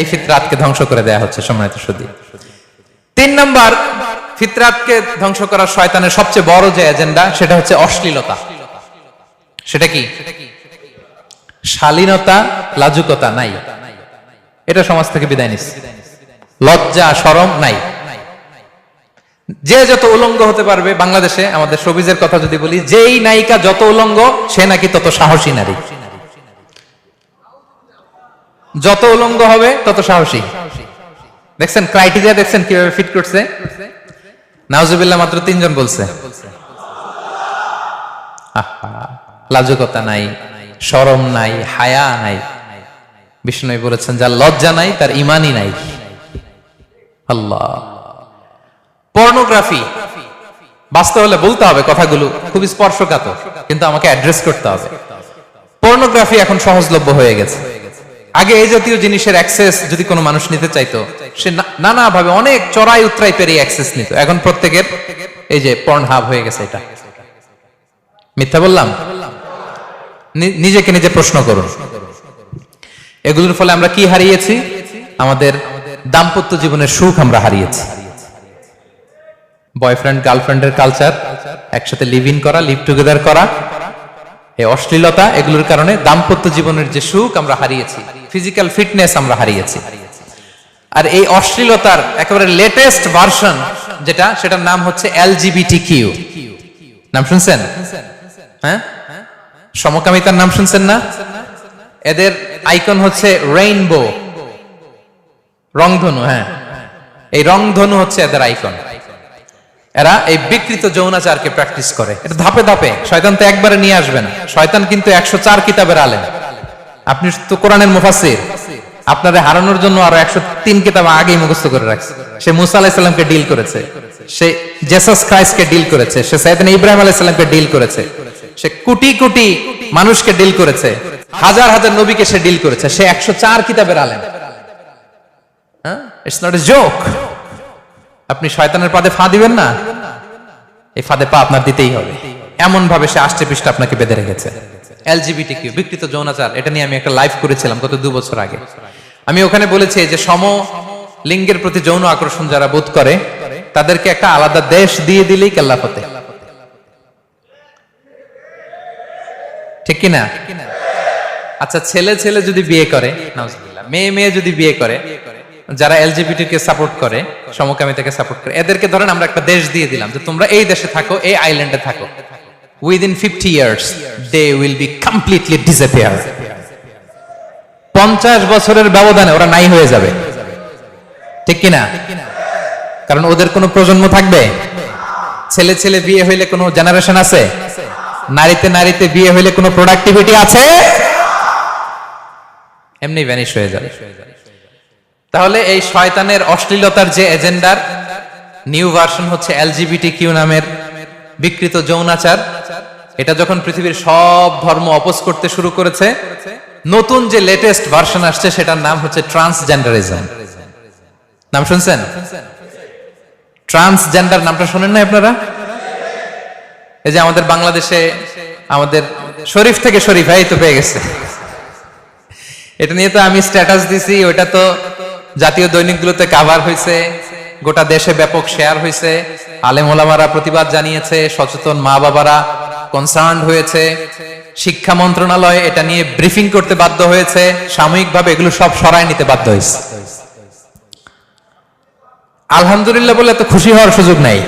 এই ফিতরাতকে ধ্বংস করে দেয়া হচ্ছে সম্মানিত সুদী তিন নাম্বার, ফিতরাতকে ধ্বংস করার শয়তানের সবচেয়ে বড় যে এজেন্ডা সেটা হচ্ছে অশ্লীলতা। সেটা কি? শালীনতা, লাজুকতা নাই। এটা সমাজ থেকে বিদায় নিচ্ছে লজ্জা, সরম নাই। যে যত উলঙ্গ হতে পারবে বাংলাদেশে, আমাদের সবিজের কথা যদি বলি, যেই নায়িকা যত উলঙ্গ, সে নাকি তত সাহসী নারী। যত উলঙ্গ হবে, তত সাহসী। দেখছেন ক্রাইটেরিয়া দেখছেন কীভাবে ফিট করছে? নাউজুবিল্লাহ মাত্র তিনজন বলছে। লাজুকতা নাই শরম নাই, হায়া নাই। বিষ্ণু বলেছেন, যার লজ্জা নাই, তার ইমানই নাই। আল্লাহ। পর্নোগ্রাফি। বাস্তব হলে বলতে হবে কথাগুলো খুব স্পর্শকাতর, কিন্তু আমাকে অ্যাড্রেস করতে হবে। পর্নোগ্রাফি এখন সহজলভ্য হয়ে গেছে। আগে এই জাতীয় জিনিসের অ্যাক্সেস যদি কোনো মানুষ নিতে চাইতো, সে না- নানা ভাবে অনেক চড়াই উত্তরাই পেরিয়ে অ্যাক্সেস নিত। এখন প্রত্যেকের এই যে পর্ন হাব হয়ে গেছে এটা। মিথ্যা বললাম? নিজেকে নিজে প্রশ্ন করুন। এগুলোর ফলে আমরা কি হারিয়েছি? আমাদের দাম্পত্য জীবনের সুখ আমরা হারিয়েছি। বয়ফ্রেন্ড গার্লফ্রেন্ডের কালচার একসাথে লিভ ইন করা লিভ টুগেদার করা, এই অশ্লীলতা, এগুলোর কারণে দাম্পত্য জীবনের যে সুখ আমরা হারিয়েছি। ফিজিক্যাল ফিটনেস আমরা হারিয়েছি। আর এই অশ্লীলতার একেবারে লেটেস্ট ভার্সন যেটা, সেটার নাম হচ্ছে এলজিবিটি কিউ নাম শুনছেন? হ্যাঁ? সমকামিতার নাম শুনছেন না? এদের আইকন হচ্ছে রেইনবো রংধনু হ্যাঁ। এই রংধনু হচ্ছে এদের আইকন এরা এই বিকৃত যৌনাচারকে প্র্যাকটিস করে। এটা ধাপে ধাপে। শয়তান তো একবারে নিয়ে আসবে না। শয়তান কিন্তু একশো চার কিতাবের আলেন আপনি তো কোরআনের মুফাসির আপনাদের হারানোর জন্য আরও একশো তিন কিতাব আগেই মুখস্থ করে রাখছে। সে মুসা আলাহিসাল্লামকে ডিল করেছে। সে জেসাস ক্রাইস্টকে ডিল করেছে। সে সাইদিন ইব্রাহিম আলাইসাল্লামকে ডিল করেছে। সে কোটি কোটি মানুষকে ডিল করেছে। হাজার হাজার নবীকে সে ডিল করেছে। সে একশো চার কিতাবের আলেন ইটস নট এ জোক আপনি শয়তানের পাদে ফা দিবেন না? এই ফাঁদে পা আপনার দিতেই হবে। এমন ভাবে সে আষ্টে পৃষ্ঠে আপনাকে বেঁধে রেখেছে। এলজিবিটি কিউ বিকৃত যৌনাচার, এটা নিয়ে আমি একটা লাইভ করেছিলাম গত দু বছর আগে। আমি ওখানে বলেছি যে সম লিঙ্গের প্রতি যৌন আকর্ষণ যারা বোধ করে, তাদেরকে একটা আলাদা দেশ দিয়ে দিলেই ঠিক কিনা? আচ্ছা ছেলে ছেলে যদি বিয়ে করে মেয়ে মেয়ে যদি বিয়ে করে, যারা এলজিবিটি কে সাপোর্ট করে, সমকামিতাকে সাপোর্ট করে, এদেরকে ধরেন আমরা একটা দেশ দিয়ে দিলাম যে তোমরা এই দেশে থাকো, এই আইল্যান্ডে থাকো। Within fifty years they will be completely disappear পঞ্চাশ বছরের ব্যবধানে ওরা নাই হয়ে যাবে। ঠিক কিনা? কারণ ওদের কোনো প্রজন্ম থাকবে? ছেলে ছেলে বিয়ে হইলে কোনো জেনারেশন আছে? নারীতে নারীতে বিয়ে হইলে কোনো প্রোডাক্টিভিটি আছে? এমনি ভ্যানিশ হয়ে যাবে। তাহলে এই শয়তানের অশ্লীলতার যে এজেন্ডার নিউ ভার্সন হচ্ছে এলজিবিটি কিউ নামের বিকৃত যৌনাচার, এটা যখন পৃথিবীর সব ধর্ম অপোজ করতে শুরু করেছে, নতুন যে লেটেস্ট ভার্সন আসছে, সেটার নাম হচ্ছে ট্রান্সজেন্ডারিজম নাম শুনছেন? ট্রান্সজেন্ডার নামটা শোনেন না আপনারা? এই যে আমাদের বাংলাদেশে আমাদের শরীফ থেকে শরীফ এই তো পেয়ে গেছে। এটা নিয়ে তো আমি স্ট্যাটাস দিছি ওটা তো জাতীয় দৈনিকগুলোতে কাভার হয়েছে। গোটা দেশে ব্যাপক শেয়ার হয়েছে। আলেম ওলামারা প্রতিবাদ জানিয়েছে, সচেতন মা বাবারা কনসার্ন হয়েছে। শিক্ষা মন্ত্রণালয় এটা নিয়ে ব্রিফিং করতে বাধ্য হয়েছে। সাময়িকভাবে এগুলো সব সরায় নিতে বাধ্য হয়েছে। আলহামদুলিল্লাহ বলে এত খুশি হওয়ার সুযোগ নাই।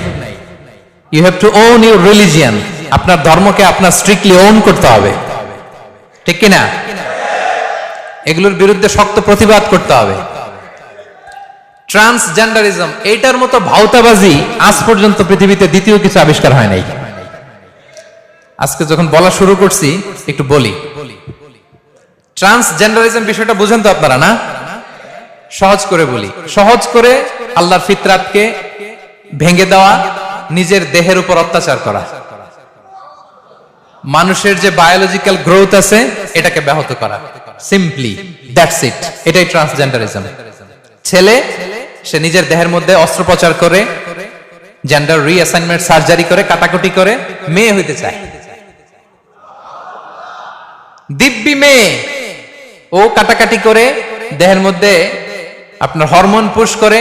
You have to own your religion আপনার ধর্মকে আপনার স্ট্রিক্টলি ওন করতে হবে। ঠিক কিনা? এগুলোর বিরুদ্ধে শক্ত প্রতিবাদ করতে হবে। ট্রান্সজেন্ডারিজম এইটার মতো ভাওতাবাজি আজ পর্যন্ত পৃথিবীতে দ্বিতীয় কিছু আবিষ্কার হয় নাই। আজকে যখন বলা শুরু করছি, একটু বলি। ট্রান্সজেন্ডারিজম বিষয়টা বুঝেন তো আপনারা, না? সহজ করে বলি। সহজ করে আল্লাহর ফিতরাতকে ভেঙে দেওয়া, নিজের দেহের উপর অত্যাচার করা। মানুষের যে বায়োলজিক্যাল গ্রোথ আছে, এটাকে ব্যাহত করা। সিম্পলি দ্যাটস ইট এটাই ট্রান্সজেন্ডারিজম ছেলে সে নিজের দেহের মধ্যে অস্ত্রোপচার করে জেন্ডার রিঅ্যাসাইনমেন্ট সার্জারি করে, কাটাকুটি করে, মেয়ে হইতে চায়। দিব্যি মেয়ে। ও কাটাকাটি করে, দেহের মধ্যে আপনার হরমোন পুশ করে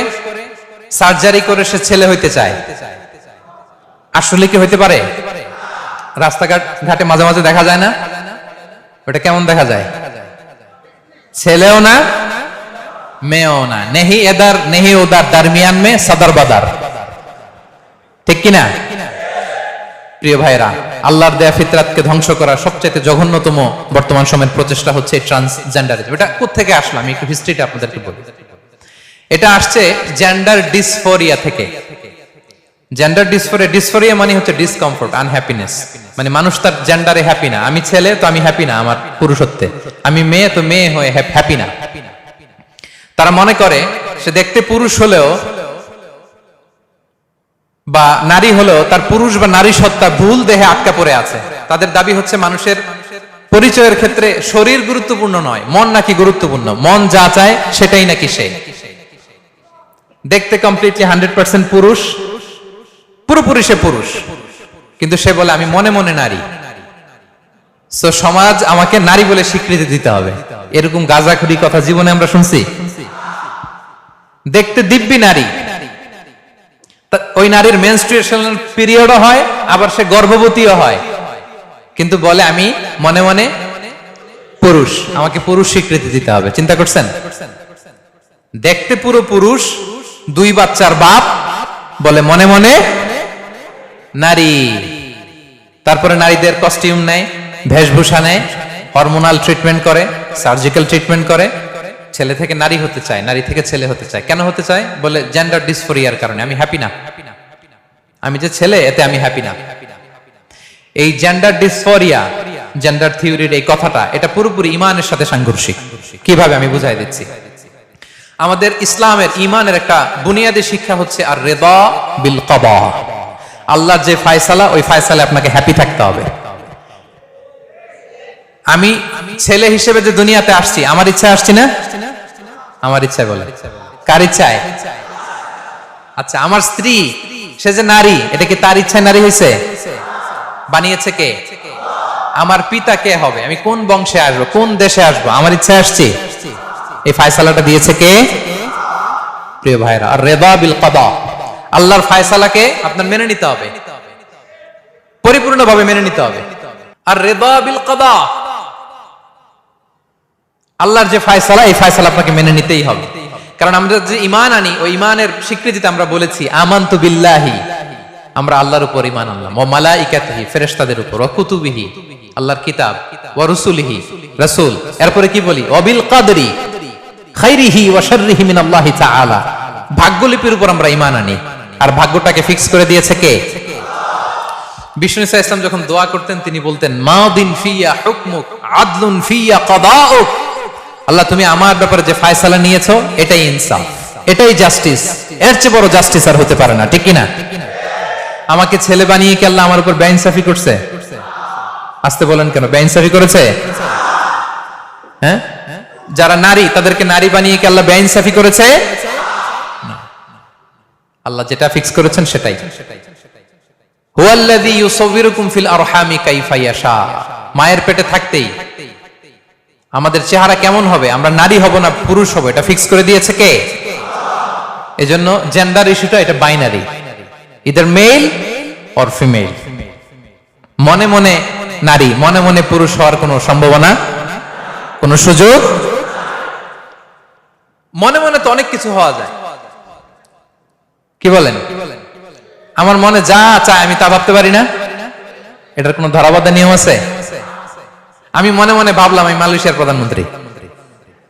সার্জারি করে সে ছেলে হইতে চায়। আসলে কি হইতে পারে? রাস্তাঘাট, ঘাটে মাঝে মাঝে দেখা যায় না? ওটা কেমন দেখা যায়? ছেলেও না মেয়েও নেহি এদার, নেহি ওদার দারমিয়ান মে সদর বাদার। ঠিক কিনা? প্রিয় ভাইরা, আল্লাহর দেয়া ফিতরাতকে ধ্বংস করার সবচেয়ে জঘন্যতম বর্তমান সময়ের প্রচেষ্টা হচ্ছে ট্রান্সজেন্ডারিজম এটা কোথেকে আসলো আমি একটু হিস্ট্রিটা আপনাদেরকে বলি। এটা আসছে জেন্ডার ডিসফোরিয়া থেকে। জেন্ডার ডিসফোরিয়া ডিসফোরিয়া মানে হচ্ছে ডিসকমফোর্ট আনহ্যাপিনেস মানে মানুষ তার জেন্ডারে হ্যাপি না। আমি ছেলে, তো আমি হ্যাপি না আমার পুরুষত্বে। আমি মেয়ে, তো মেয়ে হয়ে হ্যাপি না। তারা মনে করে সে দেখতে পুরুষ হলেও বা নারী হলেও তার পুরুষ বা নারী সত্তা ভুল দেহে আটকা পড়ে আছে। তাদের দাবি হচ্ছে মানুষের পরিচয়ের ক্ষেত্রে শরীর গুরুত্বপূর্ণ নয়, মন নাকি গুরুত্বপূর্ণ। মন যা চায় সেটাই নাকি সে। দেখতে কমপ্লিটলি হান্ড্রেড পার্সেন্ট পুরুষ, পুরোপুরি সে পুরুষ। কিন্তু সে বলে, আমি মনে মনে নারী। সো সমাজ আমাকে নারী বলে স্বীকৃতি দিতে হবে। এরকম গাজাখুরি কথা জীবনে আমরা শুনছি? দেখতে দিব্যি নারী। ওই নারীর মেনস্ট্রুয়েশন পিরিয়ডও হয়, আবার সে গর্ভবতীও হয়। কিন্তু বলে, আমি মনে মনে পুরুষ, আমাকে পুরুষ স্বীকৃতি দিতে হবে। চিন্তা করছেন? দেখতে পুরো পুরুষ, দুই বাচ্চার বাপ, বলে, মনে মনে নারী। তারপরে নারীদের কস্টিউম নেয় বেশভূষা নেয় হরমোনাল ট্রিটমেন্ট করে সার্জিক্যাল ট্রিটমেন্ট করে ছেলে থেকে নারী হতে চায়, নারী থেকে ছেলে হতে চায়। কেন হতে চায়? বলে জেন্ডার ডিসফোরিয়ার কারণে। আমি হ্যাপি না। আমি যে ছেলে, এতে আমি হ্যাপি না। এই জেন্ডার ডিসফোরিয়া জেন্ডার থিওরির এই কথাটা, এটা পুরোপুরি ইমানের সাথে সাংঘর্ষিক। কীভাবে আমি বুঝাই দিচ্ছি? আমাদের ইসলামের ইমানের একটা বুনিয়াদী শিক্ষা হচ্ছে আর রেদা বিল কবা আল্লাহ যে ফায়সালা, ওই ফায়সালা আপনাকে হ্যাপি থাকতে হবে। আমি ছেলে হিসেবে যে দুনিয়াতে আসছি, আমার ইচ্ছা আসছি না? আমার ইচ্ছা বলে। কার ইচ্ছায়? আচ্ছা আমার স্ত্রী, সে যে নারী, এটা কি তার ইচ্ছায় নারী হয়েছে বানিয়েছে কে? আমার পিতা কে হবে? আমি কোন বংশে আসব? কোন দেশে আসব? আমার ইচ্ছায় আসছি। এই ফায়সালাটা দিয়েছে কে? প্রিয় ভাইরা আর রেদা বিল কদা। আল্লাহর ফায়সালাকে আপনার মেনে নিতে হবে। পরিপূর্ণভাবে মেনে নিতে হবে। আর রেদা বিল কদা। আল্লাহর যে ফায়সালা, এই ফায়সালা আপনাকে মেনে নিতেই হবে। কারণ আমরা যে ইমান আনি, ওই ইমানের স্বীকৃতিতে আমরা বলেছি, আমান্তু বিল্লাহি। আমরা আল্লাহর উপর ইমান আনলাম। ও মালাইকাতিহি, ফেরেশতাদের উপর ও কুতুবিহি, আল্লাহর কিতাব, ওয়া রুসুলিহি, রাসূল। এরপরে কি বলি? অবিল কাদরি, খাইরিহি ওয়া শাররিহি মিন আল্লাহি তাআলা। ভাগ্যলিপির উপর আমরা ইমান আনি। আর ভাগ্যটাকে ফিক্স করে দিয়েছে কে? বিষ্ণু ইসা ইসলাম যখন দোয়া করতেন, তিনি বলতেন, মাদিন ফিয়া হুকমুক, আদলুন ফিয়া কদাউক। আল্লাহ, তুমি আমার ব্যাপারে যে ফায়সালা নিয়েছো, এটাই ইনসাফ, এটাই জাস্টিস। এর চেয়ে বড় জাস্টিস আর হতে পারে না, ঠিক কি না আমাকে ছেলে বানিয়ে কি আল্লাহ আমার উপর বেইনসাফি করছে? আসতে বলেন কেন, বেইনসাফি করেছে? হ্যাঁ? যারা নারী, তাদেরকে নারী বানিয়ে কি আল্লাহ বেইনসাফি করেছে? আল্লাহ যেটা ফিক্স করেছেন, সেটাই। হুয়াল্লাযী ইউসাউবিরুকুম ফিল আরহামি কাইফা ইয়াশা। মায়ের পেটে থাকতেই আমাদের চেহারা কেমন হবে? আমরা নারী হব না পুরুষ হব? এটা ফিক্স করে দিয়েছে কে? এজন্য জেন্ডার ইস্যুটা এটা binary either male or female মনে মনে নারী, মনে মনে পুরুষ হওয়ার কোনো সম্ভাবনা? কোনো সুযোগ? মনে মনে তো অনেক কিছু হওয়া যায়। কি বলেন? আমার মনে যা চায় আমি তা ভাবতে পারি না। এটার কোনো ধরাবাধা নিয়ম আছে? আমি মনে মনে ভাবলাম আমি মালয়েশিয়ার প্রধানমন্ত্রী।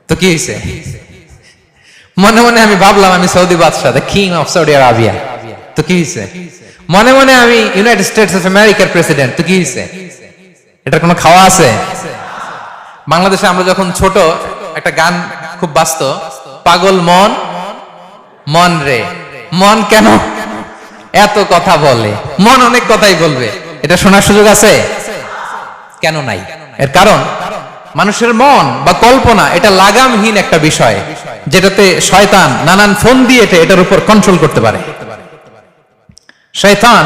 তো কি হয়েছে মনে মনে আমি ভাবলাম আমি সৌদি বাদশাহ the king of Saudi Arabia তো কি হয়েছে মনে মনে আমি ইউনাইটেড স্টেটস অফ আমেরিকার প্রেসিডেন্ট তো কি হয়েছে এটার কোনো খাওয়া আছে? বাংলাদেশে আমরা যখন ছোট, একটা গান খুব বাস্ত পাগল মন মন রে। মন কেন? এত কথা বলে। মন অনেক কথাই বলবে। এটা শোনার সুযোগ আছে? কেন নাই? এর কারণ, মানুষের মন বা কল্পনা এটা লাগামহীন একটা বিষয়, যেটাতে শয়তান নানান ফোন দিয়ে এটা, এটার উপর কন্ট্রোল করতে পারে। শয়তান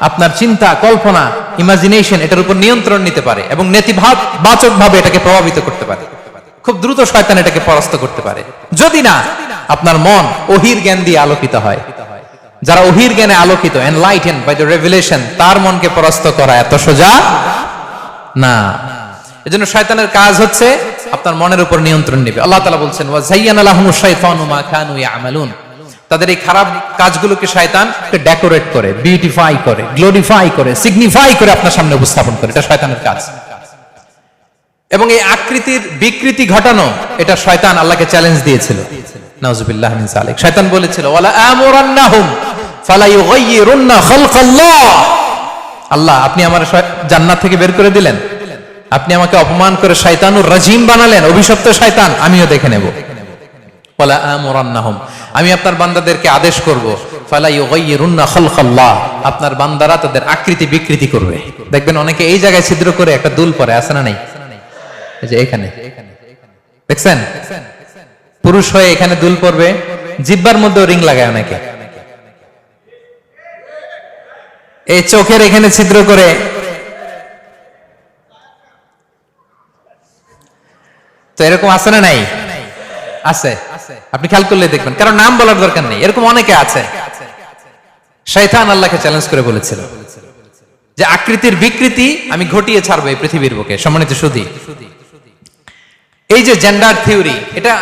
আপনার চিন্তা, কল্পনা ইমাজিনেশন এটার উপর নিয়ন্ত্রণ নিতে পারে এবং নেতিভাব বাচক ভাবে এটাকে প্রভাবিত করতে পারে। খুব দ্রুত শয়তান এটাকে পরাস্ত করতে পারে। যদি না, আপনার মন ওহির জ্ঞান দিয়ে আলোকিত হয়। যারা ওহির জ্ঞানে আলোকিত এনলাইটেন বাই দ্য রেভেলেশন তার মনকে পরাস্ত করা এত সোজা না। এজন্য শয়তানের কাজ হচ্ছে আপনার মনের উপর নিয়ন্ত্রণ নেবে। আল্লাহ তাআলা বলছেন ওয়া জাইয়ানা লাহুমুশ শাইতানু মা কানু ইয়ামালুন। তাদের এই খারাপ কাজগুলোকে শয়তান ডেকোরেট করে, বিউটিফাই করে, গ্লোরিফাই করে, সিগনিফাই করে আপনার সামনে উপস্থাপন করে। এটা শয়তানের কাজ। এবং এই আকৃতির বিকৃতি ঘটানো, এটা শয়তান আল্লাহকে চ্যালেঞ্জ দিয়েছিল। নাউজুবিল্লাহ মিন যালিক শয়তান বলেছিল, ওয়ালা আমুরান্নাহুম ফালা ইউগাইয়িরুন্না খালকাল্লাহ। আল্লাহ, আপনি আমার জান্নাত থেকে বের করে দিলেন? আপনি আমাকে অপমান করে শয়তানুর রাজিম বানালেন, অভিশপ্ত শয়তান, আমিও দেখে নেব। ওয়ালা আমুরান্নাহুম, আমি আপনার বান্দাদেরকে আদেশ করব, ফালা ইউগাইয়িরুন্না খালকাল্লাহ, আপনার বান্দারা তাদের আকৃতি বিকৃতি করবে। দেখবেন অনেকে এই জায়গায় ছিদ্র করে একটা দুল পরে, আছে না নাই? এই যে এখানে। দেখছেন? পুরুষ হয়ে এখানে দুল পরবে, জিব্বার মধ্যেও রিং লাগায় অনেকে। এই চোখের এখানে ছিদ্র করে তো এরকম আছে না নাই? আছে। আপনি খেয়াল করলে দেখবেন। কারণ নাম বলার দরকার নেই। এরকম অনেকে আছে। শয়তান আল্লাহকে চ্যালেঞ্জ করে বলেছিল যে আকৃতির বিকৃতি আমি ঘটিয়ে ছাড়বো এই পৃথিবীর বুকে। সম্মানিত সুধী। এই যে জেন্ডার থিওরি এটা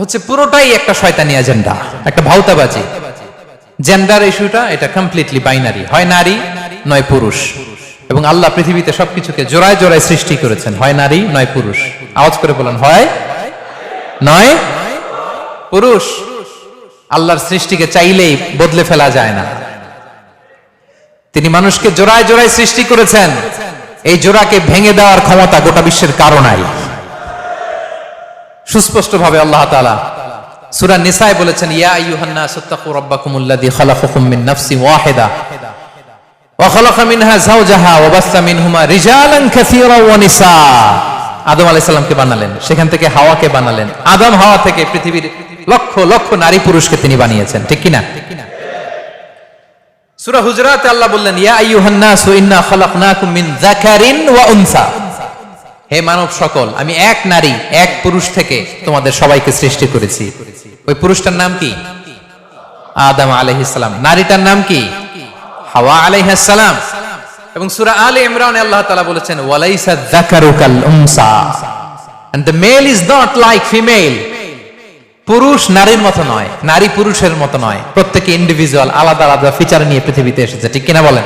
হচ্ছে পুরোটাই একটা শয়তানি এজেন্ডা একটা ভাউতাবাজি জেন্ডার ইস্যুটা এটা কমপ্লিটলি বাইনারি হয় নারী, নয় পুরুষ। এবং আল্লাহ পৃথিবীতে সবকিছুকে জোড়ায় জোড়ায় সৃষ্টি করেছেন। হয় নারী, নয় পুরুষ। আওয়াজ করে বলেন, হয় নয় পুরুষ। আল্লাহর সৃষ্টিকে চাইলেই বদলে ফেলা যায় না। তিনি মানুষকে জোড়ায় জোড়ায় সৃষ্টি করেছেন। এই জোড়াকে ভেঙে দেওয়ার ক্ষমতা গোটা বিশ্বের কারও নাই। সুস্পষ্ট ভাবে আল্লাহ তাআলা সূরা নিসায় বলেছেন, ইয়া আইয়ুহান নাস তাকু রাব্বাকুমুল্লাযী খালাকাকুম মিন নাফসিন ওয়াহিদা। যাওজাহা ওয়া বাসসা মিনহুমা রিজালান কাসীরা ওয়া নিসা। আদম আলাইহিস বানালেন, সেখান থেকে হাওয়াকে বানালেন। আদম হাওয়া থেকে পৃথিবীর লক্ষ লক্ষ নারী পুরুষকে তিনি বানিয়েছেন, ঠিক কিনা? সূরা হুজরাতে আল্লাহ বললেন, ইয়া আইয়ুহান নাস ইন্না মিন যাকারিন ওয়া উনসা। হে মানব সকল, আমি এক নারী, এক পুরুষ থেকে তোমাদের সবাইকে সৃষ্টি করেছি। ওই পুরুষটার নাম কি? আদম আলাইহিসসালাম নারীটার নাম কি? হাওয়া আলাইহিসসালাম এবং সূরা আলে ইমরানে আল্লাহ তাআলা বলেছেন ওয়ালাইসা যাকারু কাল উনসা। And the male is not like female পুরুষ নারীর মতো নয় নারী পুরুষের মতো নয়। প্রত্যেকে ইন্ডিভিজুয়াল আলাদা আলাদা ফিচার নিয়ে পৃথিবীতে এসেছে। ঠিক কিনা বলেন?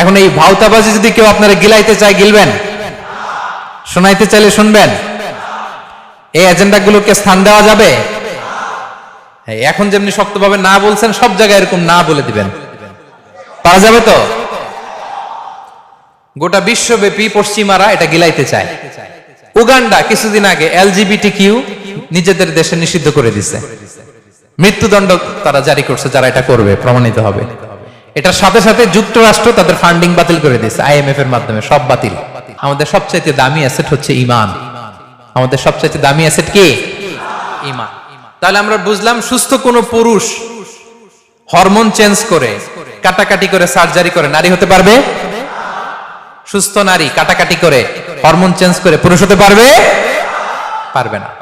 এখন এই ভাউতাবাজি যদি কেউ আপনারা গিলাইতে চায় গিলবেন? শোনাইতে চাইলে শুনবেন? এই এজেন্ডা গুলোকে স্থান দেওয়া যাবে? হ্যাঁ, এখন যেমনি শক্তভাবে না বলছেন সব জায়গায় এরকম না বলে দিবেন। পারা যাবে তো? গোটা বিশ্বব্যাপী পশ্চিমারা এটা গিলাইতে চায়। উগান্ডা কিছুদিন আগে এলজিবিটি কিউ নিজেদের দেশে নিষিদ্ধ করে দিছে। মৃত্যুদণ্ড তারা জারি করছে, যারা এটা করবে, প্রমাণিত হবে। এটার সাথে সাথে যুক্তরাষ্ট্র তাদের ফান্ডিং বাতিল করে দিয়েছে আইএমএফ এর মাধ্যমে, সব বাতিল। আমাদের সবচাইতে দামি অ্যাসেট হচ্ছে ইমান। আমাদের সবচাইতে দামি অ্যাসেট কি? ইমান। তাহলে আমরা বুঝলাম সুস্থ কোন পুরুষ হরমোন চেঞ্জ করে কাটাকাটি করে সার্জারি করে নারী হতে পারবে? সুস্থ নারী কাটাকাটি করে হরমোন চেঞ্জ করে পুরুষ হতে পারবে? পারবে না।